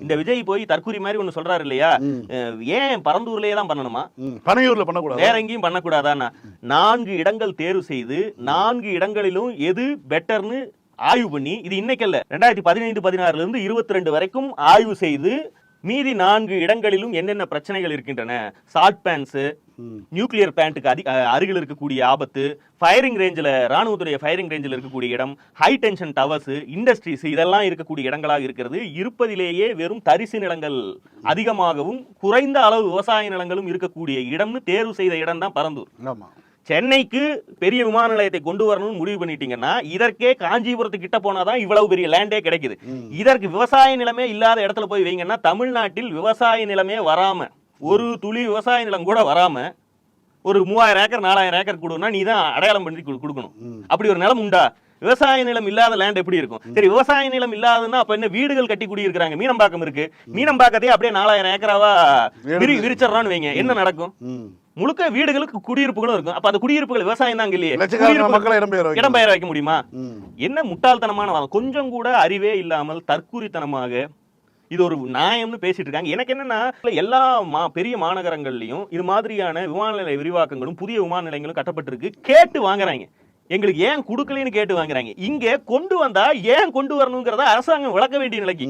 இந்த விஜய் போய் தற்கூரி மாதிரி ஒண்ணு சொல்றாரு இல்லையா ஏன் பரந்தூர்லயே தான் பண்ணணுமா. பனையூர்ல பண்ணக்கூடாது வேற எங்கேயும் பண்ணக்கூடாதான்னா நான்கு இடங்கள் தேர்வு செய்து நான்கு இடங்களிலும் எது பெட்டர்னு ஆய்வு பண்ணி இது இன்னைக்கல்ல ரெண்டாயிரத்தி பதினைந்து பதினாறுல இருந்து இருபத்தி ரெண்டு வரைக்கும் ஆய்வு செய்து மீதி நான்கு இடங்களிலும் என்னென்ன பிரச்சனைகள் இருக்கின்றன பேன்ஸ் ம். நியூக்ளியர் பிளான்ட்டுக்கு அதி அஹ் அருகில் இருக்கக்கூடிய ஆபத்து ஃபயரிங் ரேஞ்சில் ராணுவத்துடைய ஃபயரிங் ரேஞ்சில் இருக்கக்கூடிய இடம் ஹை டென்ஷன் டவர்ஸ் இண்டஸ்ட்ரீஸ் இதெல்லாம் இருக்கக்கூடிய இடங்களாக இருக்கிறது. இருப்பதிலேயே வெறும் தரிசு நிலங்கள் அதிகமாகவும் குறைந்த அளவு விவசாய நிலங்களும் இருக்கக்கூடிய இடம்னு தேர்வு செய்த இடம் தான் பரந்தூர். சென்னைக்கு பெரிய விமான நிலையத்தை கொண்டு வரணும்னு முடிவு பண்ணிட்டீங்கன்னா இதற்கே காஞ்சிபுரத்துக்கு கிட்ட போனாதான் இவ்வளவு பெரிய லேண்டே கிடைக்குது. இதற்கு விவசாய நிலமே இல்லாத இடத்துல போய் வைங்கன்னா தமிழ்நாட்டில் விவசாய நிலமே வராம ஒரு துளி விவசாய நிலம் கூட வராம ஒரு மூவாயிரம் ஏக்கர் நாலாயிரம் ஏக்கர் கொடுனா நீ தான் அடையாளம் பண்ணி கொடு- கொடுக்கணும். அப்படி ஒரு நிலம் உண்டா? விவசாய நிலம் இல்லாத லேண்ட் எப்படி இருக்கும்? சரி விவசாய நிலம் இல்லாததுன்னா அப்ப என்ன வீடுகள் கட்டி குடியிருக்கிறாங்க? மீனம்பாக்கம் இருக்கு. மீனம்பாக்கத்தையே அப்படியே நாலாயிரம் ஏக்கராவா விரி விரிச்சிடறான்னு வைங்க. என்ன நடக்கும். முழுக்க வீடுகளுக்கு குடியிருப்புகளும் இருக்கும். அப்ப அந்த குடியிருப்புகள் விவசாயம் தான் இல்லையே. இடம்பெயர வைக்க முடியுமா. என்ன முட்டாள்தனமான கொஞ்சம் கூட அறிவே இல்லாமல் தற்குறித்தனமாக இது ஒரு நியாயம்னு பேசிட்டு இருக்காங்க. எனக்கு என்னன்னா எல்லா மா பெரிய மாநகரங்கள்லயும் இது மாதிரியான விமான நிலைய விரிவாக்கங்களும் புதிய விமான நிலையங்களும் கட்டப்பட்டிருக்கு. கேட்டு வாங்குறாங்க. எங்களுக்கு ஏன் கொடுக்கலன்னு கேட்டு வாங்குறாங்க. இங்க கொண்டு வந்தா ஏன் கொண்டு வரணுங்கிறத அரசாங்கம் விளக்க வேண்டிய நிலைக்கு.